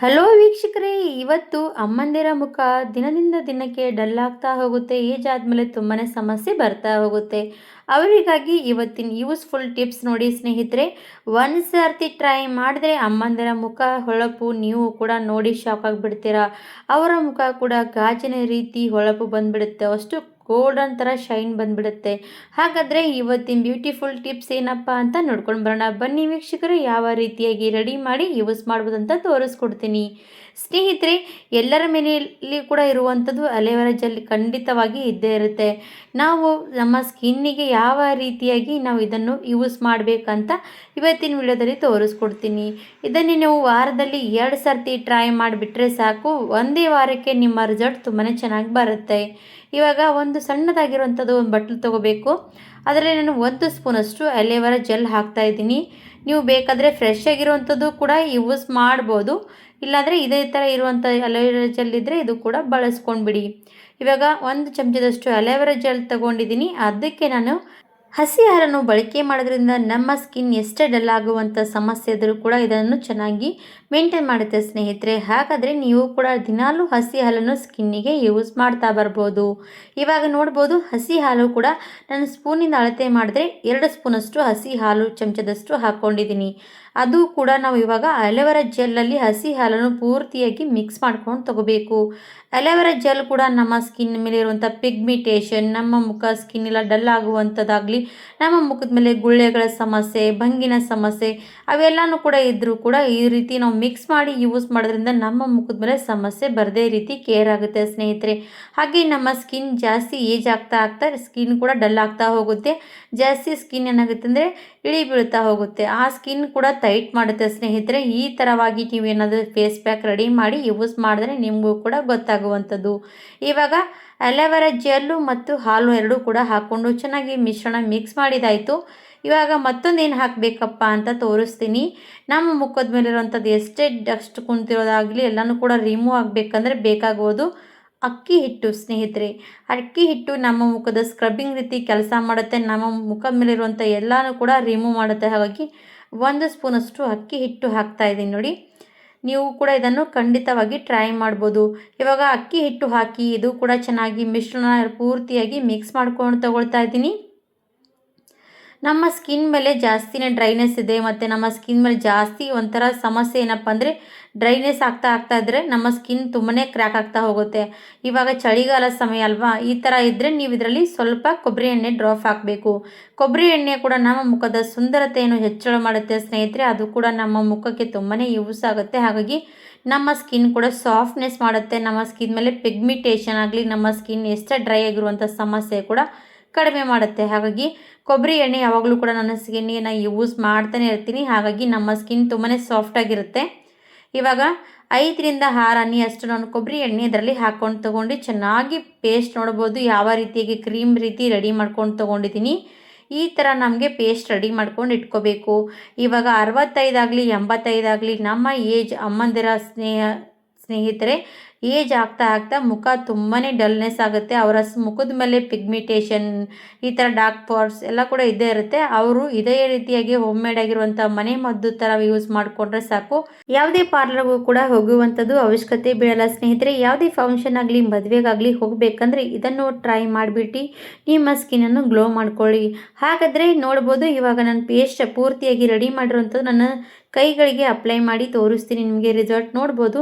Hello ವೀಕ್ಷಕರೇ, ಇವತ್ತು ಅಮ್ಮಂದಿರ ಮುಖ ದಿನದಿಂದ ದಿನಕ್ಕೆ ಡಲ್ ಆಗ್ತಾ ಹೋಗುತ್ತೆ, ಏಜ್ ಆದಮೇಲೆ ತುಂಬಾ ಸಮಸ್ಯೆ ಬರ್ತಾ ಹೋಗುತ್ತೆ. ಅವರಿಗಾಗಿ ಇವತ್ತಿನ ಯೂಸ್ಫುಲ್ ಟಿಪ್ಸ್ ನೋಡಿ ಸ್ನೇಹಿತರೆ, ಒಂದು ಸರ್ತಿ ಟ್ರೈ ಮಾಡಿದ್ರೆ ಅಮ್ಮಂದಿರ ಮುಖ ಹೊಳಪು ನೀವು ಕೂಡ ನೋಡಿ ಶಾಕ್ ಆಗಿಬಿಡ್ತೀರಾ. ಅವರ ಮುಖ ಕೂಡ ಗಾಜಿನ ರೀತಿ ಹೊಳಪು ಬಂದ್ಬಿಡುತ್ತೆ. ಅಷ್ಟು ಗೋಲ್ಡನ್ ಥರ ಶೈನ್ ಬಂದ್ಬಿಡುತ್ತೆ. ಹಾಗಾದರೆ ಇವತ್ತಿನ ಬ್ಯೂಟಿಫುಲ್ ಟಿಪ್ಸ್ ಏನಪ್ಪ ಅಂತ ನೋಡ್ಕೊಂಡು ಬರೋಣ. ಬನ್ನಿ ವೀಕ್ಷಕರು, ಯಾವ ರೀತಿಯಾಗಿ ರೆಡಿ ಮಾಡಿ ಯೂಸ್ ಮಾಡ್ಬೋದು ಅಂತ ತೋರಿಸ್ಕೊಡ್ತೀನಿ. ಸ್ನೇಹಿತರೆ, ಎಲ್ಲರ ಮನೆಯಲ್ಲಿ ಕೂಡ ಇರುವಂಥದ್ದು ಅಲೆವರ ಜೆಲ್ ಖಂಡಿತವಾಗಿ ಇದ್ದೇ ಇರುತ್ತೆ. ನಾವು ನಮ್ಮ ಸ್ಕಿನ್ನಿಗೆ ಯಾವ ರೀತಿಯಾಗಿ ನಾವು ಇದನ್ನು ಯೂಸ್ ಮಾಡಬೇಕಂತ ಇವತ್ತಿನ ವಿಡಿಯೋದಲ್ಲಿ ತೋರಿಸ್ಕೊಡ್ತೀನಿ. ಇದನ್ನು ನೀವು ವಾರದಲ್ಲಿ ಎರಡು ಸರ್ತಿ ಟ್ರೈ ಮಾಡಿಬಿಟ್ರೆ ಸಾಕು. ಒಂದೇ ವಾರಕ್ಕೆ ನಿಮ್ಮ ರಿಸಲ್ಟ್ ತುಂಬಾ ಚೆನ್ನಾಗಿ ಬರುತ್ತೆ. ಇವಾಗ ಒಂದು ಸಣ್ಣದಾಗಿರುವಂಥದ್ದು ಒಂದು ಬಟ್ಲು ತೊಗೋಬೇಕು. ಅದರಲ್ಲಿ ನಾನು ಒಂದು ಸ್ಪೂನಷ್ಟು ಅಲೆವರ ಜೆಲ್ ಹಾಕ್ತಾ ಇದ್ದೀನಿ. ನೀವು ಬೇಕಾದರೆ ಫ್ರೆಶ್ ಆಗಿರುವಂಥದ್ದು ಕೂಡ ಯೂಸ್ ಮಾಡ್ಬೋದು. ಇಲ್ಲಾಂದರೆ ಇದೇ ಥರ ಇರುವಂಥ ಅಲೋವೆರಾ ಜೆಲ್ ಇದ್ದರೆ ಇದು ಕೂಡ ಬಳಸ್ಕೊಂಡ್ಬಿಡಿ. ಇವಾಗ ಒಂದು ಚಮಚದಷ್ಟು ಅಲೋವೆರಾ ಜೆಲ್ ತೊಗೊಂಡಿದ್ದೀನಿ. ಅದಕ್ಕೆ ನಾನು ಹಸಿ ಹಾಲನ್ನು ಬಳಕೆ ಮಾಡೋದ್ರಿಂದ ನಮ್ಮ ಸ್ಕಿನ್ ಎಷ್ಟೇ ಡಲ್ ಆಗುವಂಥ ಸಮಸ್ಯೆ ಇದ್ದರೂ ಕೂಡ ಇದನ್ನು ಚೆನ್ನಾಗಿ ಮೇಂಟೈನ್ ಮಾಡುತ್ತೆ ಸ್ನೇಹಿತರೆ. ಹಾಗಾದರೆ ನೀವು ಕೂಡ ದಿನಾಲೂ ಹಸಿ ಹಾಲನ್ನು ಸ್ಕಿನ್ನಿಗೆ ಯೂಸ್ ಮಾಡ್ತಾ ಬರ್ಬೋದು. ಇವಾಗ ನೋಡ್ಬೋದು ಹಸಿ ಹಾಲು ಕೂಡ ನಾನು ಸ್ಪೂನಿಂದ ಅಳತೆ ಮಾಡಿದ್ರೆ ಎರಡು ಸ್ಪೂನಷ್ಟು ಹಸಿ ಹಾಲು ಚಮಚದಷ್ಟು ಹಾಕ್ಕೊಂಡಿದ್ದೀನಿ ಅದು ಕೂಡ ನಾವು ಇವಾಗ ಅಲೆವೆರಾ ಜೆಲ್ಲಲ್ಲಿ ಹಸಿ ಹಾಲನ್ನು ಪೂರ್ತಿಯಾಗಿ ಮಿಕ್ಸ್ ಮಾಡ್ಕೊಂಡು ತಗೋಬೇಕು. ಅಲೋವೆರಾ ಜೆಲ್ ಕೂಡ ನಮ್ಮ ಸ್ಕಿನ್ ಮೇಲೆ ಇರುವಂಥ ಪಿಗ್ಮಿಟೇಷನ್ ನಮ್ಮ ಮುಖ ಸ್ಕಿನ್ ಎಲ್ಲ ಡಲ್ ಆಗುವಂಥದ್ದಾಗಲಿ, ನಮ್ಮ ಮುಖದ ಮೇಲೆ ಗುಳ್ಳೆಗಳ ಸಮಸ್ಯೆ, ಭಂಗಿನ ಸಮಸ್ಯೆ ಅವೆಲ್ಲನೂ ಕೂಡ ಇದ್ದರೂ ಕೂಡ ಈ ರೀತಿ ನಾವು ಮಿಕ್ಸ್ ಮಾಡಿ ಯೂಸ್ ಮಾಡೋದ್ರಿಂದ ನಮ್ಮ ಮುಖದ ಮೇಲೆ ಸಮಸ್ಯೆ ಬರದೇ ರೀತಿ ಕೇರ್ ಆಗುತ್ತೆ ಸ್ನೇಹಿತರೆ. ಹಾಗೆ ನಮ್ಮ ಸ್ಕಿನ್ ಜಾಸ್ತಿ ಏಜ್ ಆಗ್ತಾ ಆಗ್ತಾ ಸ್ಕಿನ್ ಕೂಡ ಡಲ್ ಆಗ್ತಾ ಹೋಗುತ್ತೆ. ಜಾಸ್ತಿ ಸ್ಕಿನ್ ಏನಾಗುತ್ತೆ ಅಂದರೆ ಇಳಿ ಬೀಳ್ತಾ ಹೋಗುತ್ತೆ. ಆ ಸ್ಕಿನ್ ಕೂಡ ಟೈಟ್ ಮಾಡುತ್ತೆ ಸ್ನೇಹಿತರೆ, ಈ ಥರವಾಗಿ ನೀವು ಏನಾದರೂ ಫೇಸ್ ಪ್ಯಾಕ್ ರೆಡಿ ಮಾಡಿ ಯೂಸ್ ಮಾಡಿದ್ರೆ ನಿಮಗೂ ಕೂಡ ಗೊತ್ತಾಗುವಂಥದ್ದು. ಇವಾಗ ಅಲೋವೆರಾ ಜೆಲ್ಲು ಮತ್ತು ಹಾಲು ಎರಡೂ ಕೂಡ ಹಾಕ್ಕೊಂಡು ಚೆನ್ನಾಗಿ ಮಿಶ್ರಣ ಮಿಕ್ಸ್ ಮಾಡಿದಾಯಿತು. ಇವಾಗ ಮತ್ತೊಂದು ಏನು ಹಾಕಬೇಕಪ್ಪ ಅಂತ ತೋರಿಸ್ತೀನಿ. ನಮ್ಮ ಮುಖದ ಮೇಲಿರುವಂಥದ್ದು ಎಷ್ಟೇ ಡಸ್ಟ್ ಕುಂತಿರೋದಾಗಲಿ ಎಲ್ಲನೂ ಕೂಡ ರಿಮೂವ್ ಆಗಬೇಕಂದ್ರೆ ಬೇಕಾಗೋದು ಅಕ್ಕಿ ಹಿಟ್ಟು ಸ್ನೇಹಿತರೆ. ಅಕ್ಕಿ ಹಿಟ್ಟು ನಮ್ಮ ಮುಖದ ಸ್ಕ್ರಬ್ಬಿಂಗ್ ರೀತಿ ಕೆಲಸ ಮಾಡುತ್ತೆ. ನಮ್ಮ ಮುಖದ ಮೇಲಿರುವಂಥ ಎಲ್ಲನೂ ಕೂಡ ರಿಮೂವ್ ಮಾಡುತ್ತೆ. ಹಾಗಾಗಿ ಒಂದು ಸ್ಪೂನಷ್ಟು ಅಕ್ಕಿ ಹಿಟ್ಟು ಹಾಕ್ತಾ ಇದ್ದೀನಿ ನೋಡಿ. ನೀವು ಕೂಡ ಇದನ್ನು ಖಂಡಿತವಾಗಿ ಟ್ರೈ ಮಾಡ್ಬೋದು. ಇವಾಗ ಅಕ್ಕಿ ಹಿಟ್ಟು ಹಾಕಿ ಇದು ಕೂಡ ಚೆನ್ನಾಗಿ ಮಿಶ್ರಣ ಪೂರ್ತಿಯಾಗಿ ಮಿಕ್ಸ್ ಮಾಡ್ಕೊಂಡು ತಗೊಳ್ತಾ ಇದ್ದೀನಿ. ನಮ್ಮ ಸ್ಕಿನ್ ಮೇಲೆ ಜಾಸ್ತಿನೇ ಡ್ರೈನೆಸ್ ಇದೆ ಮತ್ತು ನಮ್ಮ ಸ್ಕಿನ್ ಮೇಲೆ ಜಾಸ್ತಿ ಒಂಥರ ಸಮಸ್ಯೆ ಏನಪ್ಪ ಅಂದರೆ ಡ್ರೈನೆಸ್ ಆಗ್ತಾ ಆಗ್ತಾ ಇದ್ದರೆ ನಮ್ಮ ಸ್ಕಿನ್ ತುಂಬಾ ಕ್ರ್ಯಾಕ್ ಆಗ್ತಾ ಹೋಗುತ್ತೆ. ಇವಾಗ ಚಳಿಗಾಲ ಸಮಯ ಅಲ್ವಾ? ಈ ಥರ ಇದ್ದರೆ ನೀವು ಇದರಲ್ಲಿ ಸ್ವಲ್ಪ ಕೊಬ್ಬರಿ ಎಣ್ಣೆ ಡ್ರಾಪ್ ಹಾಕಬೇಕು. ಕೊಬ್ಬರಿ ಎಣ್ಣೆ ಕೂಡ ನಮ್ಮ ಮುಖದ ಸುಂದರತೆಯನ್ನು ಹೆಚ್ಚಳ ಮಾಡುತ್ತೆ ಸ್ನೇಹಿತರೆ. ಅದು ಕೂಡ ನಮ್ಮ ಮುಖಕ್ಕೆ ತುಂಬಾ ಯೂಸ್ ಆಗುತ್ತೆ. ಹಾಗಾಗಿ ನಮ್ಮ ಸ್ಕಿನ್ ಕೂಡ ಸಾಫ್ಟ್ನೆಸ್ ಮಾಡುತ್ತೆ. ನಮ್ಮ ಸ್ಕಿನ್ ಮೇಲೆ ಪಿಗ್ಮಿಟೇಷನ್ ಆಗಲಿ, ನಮ್ಮ ಸ್ಕಿನ್ ಎಷ್ಟೇ ಡ್ರೈ ಆಗಿರುವಂಥ ಸಮಸ್ಯೆ ಕೂಡ ಕಡಿಮೆ ಮಾಡುತ್ತೆ. ಹಾಗಾಗಿ ಕೊಬ್ಬರಿ ಎಣ್ಣೆ ಯಾವಾಗಲೂ ಕೂಡ ನನ್ನ ಸ್ಕಿನ್ನಿಗೆ ನಾನು ಯೂಸ್ ಮಾಡ್ತಾನೆ ಇರ್ತೀನಿ. ಹಾಗಾಗಿ ನಮ್ಮ ಸ್ಕಿನ್ ತುಂಬಾ ಸಾಫ್ಟಾಗಿರುತ್ತೆ ಇವಾಗ ಐದರಿಂದ ಆರು ಅನ್ನಿ ಅಷ್ಟು ನಾನು ಕೊಬ್ಬರಿ ಎಣ್ಣೆ ಇದರಲ್ಲಿ ಹಾಕ್ಕೊಂಡು ತೊಗೊಂಡು ಚೆನ್ನಾಗಿ ಪೇಸ್ಟ್ ನೋಡ್ಬೋದು. ಯಾವ ರೀತಿಯಾಗಿ ಕ್ರೀಮ್ ರೀತಿ ರೆಡಿ ಮಾಡ್ಕೊಂಡು ತೊಗೊಂಡಿದ್ದೀನಿ. ಈ ಥರ ನಮಗೆ ಪೇಸ್ಟ್ ರೆಡಿ ಮಾಡ್ಕೊಂಡು ಇಟ್ಕೋಬೇಕು. ಇವಾಗ ಅರವತ್ತೈದಾಗಲಿ ಎಂಬತ್ತೈದಾಗಲಿ ನಮ್ಮ ಏಜ್ ಅಮ್ಮಂದಿರ ಸ್ನೇಹ, ಸ್ನೇಹಿತರೆ ಏಜ್ ಆಗ್ತಾ ಆಗ್ತಾ ಮುಖ ತುಂಬಾ ಡಲ್ನೆಸ್ ಆಗುತ್ತೆ. ಅವರ ಮುಖದ ಮೇಲೆ ಪಿಗ್ಮಿಟೇಷನ್, ಈ ಥರ ಡಾರ್ಕ್ ಪಾರ್ಟ್ಸ್ ಎಲ್ಲ ಕೂಡ ಇದ್ದೇ ಇರುತ್ತೆ. ಅವರು ಇದೇ ರೀತಿಯಾಗಿ ಹೋಮ್ ಮೇಡ್ ಆಗಿರುವಂಥ ಮನೆ ಮದ್ದು ಥರ ಯೂಸ್ ಮಾಡಿಕೊಂಡ್ರೆ ಸಾಕು. ಯಾವುದೇ ಪಾರ್ಲರ್ಗೂ ಕೂಡ ಹೋಗುವಂಥದ್ದು ಅವಶ್ಯಕತೆ ಬೀಳಲ್ಲ. ಸ್ನೇಹಿತರೆ, ಯಾವುದೇ ಫಂಕ್ಷನ್ ಆಗಲಿ, ಮದುವೆಗಾಗಲಿ ಹೋಗಬೇಕಂದ್ರೆ ಇದನ್ನು ಟ್ರೈ ಮಾಡಿಬಿಟ್ಟು ನಿಮ್ಮ ಸ್ಕಿನ್ನನ್ನು ಗ್ಲೋ ಮಾಡ್ಕೊಳ್ಳಿ. ಹಾಗಾದರೆ ನೋಡ್ಬೋದು, ಇವಾಗ ನಾನು ಪೇಸ್ಟ್ ಪೂರ್ತಿಯಾಗಿ ರೆಡಿ ಮಾಡಿರುವಂಥದ್ದು ನನ್ನ ಕೈಗಳಿಗೆ ಅಪ್ಲೈ ಮಾಡಿ ತೋರಿಸ್ತೀನಿ ನಿಮಗೆ ರಿಸಲ್ಟ್. ನೋಡ್ಬೋದು,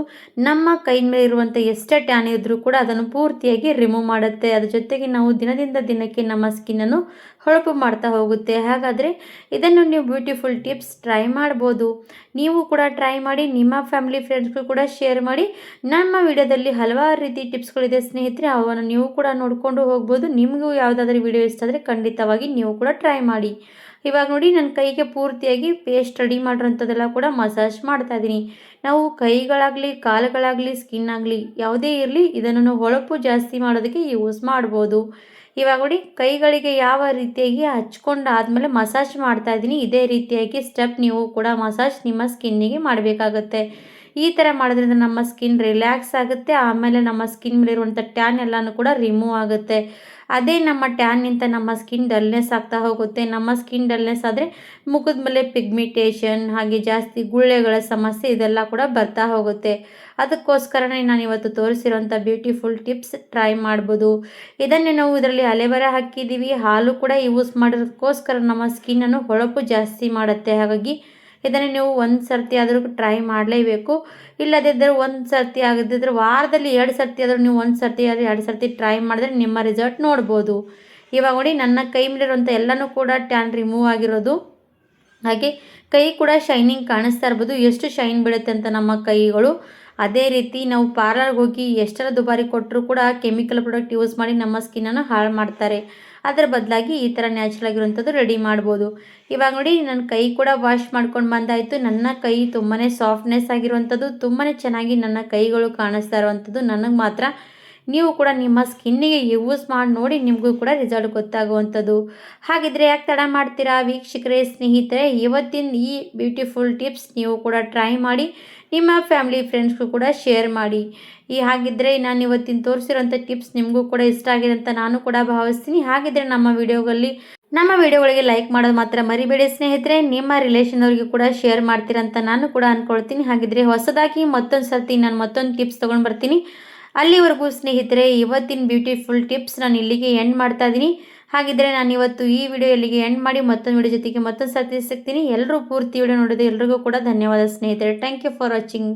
ನಮ್ಮ ಕೈ ಮೇಲೆ ಎಷ್ಟೇ ಟ್ಯಾನ್ ಇದ್ದರೂ ಕೂಡ ಅದನ್ನು ಪೂರ್ತಿಯಾಗಿ ರಿಮೂವ್ ಮಾಡುತ್ತೆ. ಅದ್ರ ಜೊತೆಗೆ ನಾವು ದಿನದಿಂದ ದಿನಕ್ಕೆ ನಮ್ಮ ಸ್ಕಿನ್ನನ್ನು ಹೊಳಪು ಮಾಡ್ತಾ ಹೋಗುತ್ತೆ. ಹಾಗಾದರೆ ಇದನ್ನು ನೀವು ಬ್ಯೂಟಿಫುಲ್ ಟಿಪ್ಸ್ ಟ್ರೈ ಮಾಡ್ಬೋದು. ನೀವು ಕೂಡ ಟ್ರೈ ಮಾಡಿ, ನಿಮ್ಮ ಫ್ಯಾಮಿಲಿ ಫ್ರೆಂಡ್ಸ್ಗೂ ಕೂಡ ಶೇರ್ ಮಾಡಿ, ನಮ್ಮ ವಿಡಿಯೋದಲ್ಲಿ ಹಲವಾರು ರೀತಿ ಟಿಪ್ಸ್ಗಳಿದೆ ಸ್ನೇಹಿತರೆ, ಅವನ್ನು ನೀವು ಕೂಡ ನೋಡಿಕೊಂಡು ಹೋಗ್ಬೋದು. ನಿಮಗೂ ಯಾವುದಾದ್ರೂ ವಿಡಿಯೋ ಇಷ್ಟ ಆದರೆ ಖಂಡಿತವಾಗಿ ನೀವು ಕೂಡ ಟ್ರೈ ಮಾಡಿ. ಇವಾಗ ನೋಡಿ ನನ್ನ ಕೈಗೆ ಪೂರ್ತಿಯಾಗಿ ಪೇಸ್ಟ್ ರೆಡಿ ಮಾಡಿರೋಂಥದ್ದೆಲ್ಲ ಕೂಡ ಮಸಾಜ್ ಮಾಡ್ತಾ ಇದ್ದೀನಿ ನಾವು ಕೈಗಳಾಗಲಿ, ಕಾಲುಗಳಾಗಲಿ ಸ್ಕಿನ್ ಆಗಲಿ ಯಾವುದೇ ಇರಲಿ ಇದನ್ನು ಹೊಳಪು ಜಾಸ್ತಿ ಮಾಡೋದಕ್ಕೆ ಯೂಸ್ ಮಾಡ್ಬೋದು. ಇವಾಗ ನೋಡಿ ಕೈಗಳಿಗೆ ಯಾವ ರೀತಿಯಾಗಿ ಹಚ್ಕೊಂಡು ಆದಮೇಲೆ ಮಸಾಜ್ ಮಾಡ್ತಾ ಇದ್ದೀನಿ ಇದೇ ರೀತಿಯಾಗಿ ಸ್ಟೆಪ್ ನೀವು ಕೂಡ ಮಸಾಜ್ ನಿಮ್ಮ ಸ್ಕಿನ್ನಿಗೆ ಮಾಡಬೇಕಾಗತ್ತೆ. ಈ ಥರ ಮಾಡೋದ್ರಿಂದ ನಮ್ಮ ಸ್ಕಿನ್ ರಿಲ್ಯಾಕ್ಸ್ ಆಗುತ್ತೆ, ಆಮೇಲೆ ನಮ್ಮ ಸ್ಕಿನ್ ಮೇಲೆ ಇರುವಂಥ ಟ್ಯಾನ್ ಎಲ್ಲನೂ ಕೂಡ ರಿಮೂವ್ ಆಗುತ್ತೆ. ಅದೇ ನಮ್ಮ ಟ್ಯಾನ್ನಿಂದ ನಮ್ಮ ಸ್ಕಿನ್ ಡಲ್ನೆಸ್ ಆಗ್ತಾ ಹೋಗುತ್ತೆ. ನಮ್ಮ ಸ್ಕಿನ್ ಡಲ್ನೆಸ್ ಆದರೆ ಮುಖದ ಮೇಲೆ ಪಿಗ್ಮಿಟೇಷನ್ ಹಾಗೆ ಜಾಸ್ತಿ ಗುಳ್ಳೆಗಳ ಸಮಸ್ಯೆ ಇದೆಲ್ಲ ಕೂಡ ಬರ್ತಾ ಹೋಗುತ್ತೆ. ಅದಕ್ಕೋಸ್ಕರನೇ ನಾನು ಇವತ್ತು ತೋರಿಸಿರೋಂಥ ಬ್ಯೂಟಿಫುಲ್ ಟಿಪ್ಸ್ ಟ್ರೈ ಮಾಡ್ಬೋದು. ಇದನ್ನೇ ನಾವು ಇದರಲ್ಲಿ ಅಲೆಬರ ಹಾಕಿದ್ದೀವಿ. ಹಾಲು ಕೂಡ ಯೂಸ್ ಮಾಡೋದಕ್ಕೋಸ್ಕರ ನಮ್ಮ ಸ್ಕಿನ್ನನ್ನು ಹೊಳಪು ಜಾಸ್ತಿ ಮಾಡುತ್ತೆ. ಹಾಗಾಗಿ ಇದನ್ನು ನೀವು ಒಂದು ಸರ್ತಿ ಆದರೂ ಟ್ರೈ ಮಾಡಲೇಬೇಕು. ಇಲ್ಲದಿದ್ದರೆ ಒಂದು ಸರ್ತಿ ಆಗದಿದ್ದರೆ ವಾರದಲ್ಲಿ ಎರಡು ಸರ್ತಿ ಆದರೂ ನೀವು ಒಂದು ಸರ್ತಿ ಆದರೂ ಎರಡು ಸರ್ತಿ ಟ್ರೈ ಮಾಡಿದ್ರೆ ನಿಮ್ಮ ರಿಸಲ್ಟ್ ನೋಡ್ಬೋದು. ಇವಾಗ ನೋಡಿ, ನನ್ನ ಕೈ ಮೇಲಿರುವಂಥ ಎಲ್ಲನೂ ಕೂಡ ಟ್ಯಾನ್ ರಿಮೂವ್ ಆಗಿರೋದು. ಹಾಗೆ ಕೈ ಕೂಡ ಶೈನಿಂಗ್ ಕಾಣಿಸ್ತಾ ಇರ್ಬೋದು. ಎಷ್ಟು ಶೈನ್ ಬೀಳುತ್ತೆ ಅಂತ ನಮ್ಮ ಕೈಗಳು. ಅದೇ ರೀತಿ ನಾವು ಪಾರ್ಲರ್ಗೆ ಹೋಗಿ ಎಷ್ಟರ ದುಬಾರಿ ಕೊಟ್ಟರು ಕೂಡ ಕೆಮಿಕಲ್ ಪ್ರಾಡಕ್ಟ್ ಯೂಸ್ ಮಾಡಿ ನಮ್ಮ ಸ್ಕಿನ್ನನ್ನು ಹಾಳು ಮಾಡ್ತಾರೆ. ಅದರ ಬದಲಾಗಿ ಈ ಥರ ನ್ಯಾಚುರಲ್ ಆಗಿರುವಂಥದ್ದು ರೆಡಿ ಮಾಡ್ಬೋದು. ಇವಾಗ ನೋಡಿ ನನ್ನ ಕೈ ಕೂಡ ವಾಶ್ ಮಾಡ್ಕೊಂಡು ಬಂದಾಯಿತು. ನನ್ನ ಕೈ ತುಂಬಾ ಸಾಫ್ಟ್ನೆಸ್ ಆಗಿರುವಂಥದ್ದು ತುಂಬಾ ಚೆನ್ನಾಗಿ ನನ್ನ ಕೈಗಳು ಕಾಣಿಸ್ತಾ ಇರುವಂಥದ್ದು ನನಗೆ ಮಾತ್ರ ನೀವು ಕೂಡ ನಿಮ್ಮ ಸ್ಕಿನ್ನಿಗೆ ಯೂಸ್ ಮಾಡಿ ನೋಡಿ ನಿಮಗೂ ಕೂಡ ರಿಸಲ್ಟ್ ಗೊತ್ತಾಗುವಂಥದ್ದು. ಹಾಗಿದ್ರೆ ಯಾಕೆ ತಡ ಮಾಡ್ತೀರಾ ವೀಕ್ಷಕರೇ, ಸ್ನೇಹಿತರೆ? ಇವತ್ತಿನ ಈ ಬ್ಯೂಟಿಫುಲ್ ಟಿಪ್ಸ್ ನೀವು ಕೂಡ ಟ್ರೈ ಮಾಡಿ, ನಿಮ್ಮ ಫ್ಯಾಮಿಲಿ ಫ್ರೆಂಡ್ಸ್ಗೂ ಕೂಡ ಶೇರ್ ಮಾಡಿ. ಈ ಹಾಗಿದ್ದರೆ ನಾನು ಇವತ್ತಿನ ತೋರಿಸಿರೋಂಥ ಟಿಪ್ಸ್ ನಿಮಗೂ ಕೂಡ ಇಷ್ಟ ಆಗಿದೆ ಅಂತ ನಾನು ಕೂಡ ಭಾವಿಸ್ತೀನಿ. ಹಾಗಿದ್ರೆ ನಮ್ಮ ವಿಡಿಯೋಗಳಲ್ಲಿ ನಮ್ಮ ವಿಡಿಯೋಗಳಿಗೆ ಲೈಕ್ ಮಾಡೋದು ಮಾತ್ರ ಮರಿಬೇಡಿ ಸ್ನೇಹಿತರೆ. ನಿಮ್ಮ ರಿಲೇಷನ್ ಅವರಿಗೆ ಕೂಡ ಶೇರ್ ಮಾಡ್ತೀರಂತ ನಾನು ಕೂಡ ಅಂದ್ಕೊಳ್ತೀನಿ ಹಾಗಿದ್ರೆ ಹೊಸದಾಗಿ ಮತ್ತೊಂದು ಸರ್ತಿ ನಾನು ಮತ್ತೊಂದು ಟಿಪ್ಸ್ ತೊಗೊಂಡು ಬರ್ತೀನಿ. ಅಲ್ಲಿವರೆಗೂ ಸ್ನೇಹಿತರೆ, ಇವತ್ತಿನ ಬ್ಯೂಟಿಫುಲ್ ಟಿಪ್ಸ್ ನಾನು ಇಲ್ಲಿಗೆ ಎಂಡ್ ಮಾಡ್ತಾ ಇದ್ದೀನಿ ಹಾಗಿದ್ರೆ ನಾನು ಇವತ್ತು ಈ ವಿಡಿಯೋ ಇಲ್ಲಿಗೆ ಎಂಡ್ ಮಾಡಿ ಮತ್ತೊಂದು ವಿಡಿಯೋ ಜೊತೆಗೆ ಮತ್ತೊಂದು ಸರ್ತಿ ಸಿಗ್ತೀನಿ. ಎಲ್ಲರೂ ಪೂರ್ತಿ ವಿಡಿಯೋ ನೋಡಿದೆ ಎಲ್ರಿಗೂ ಕೂಡ ಧನ್ಯವಾದ ಸ್ನೇಹಿತರೆ. Thank you for watching